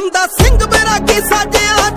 ਬੰਦਾ ਸਿੰਘ ਬੈਰਾਗੀ ਸਾਜਿਆ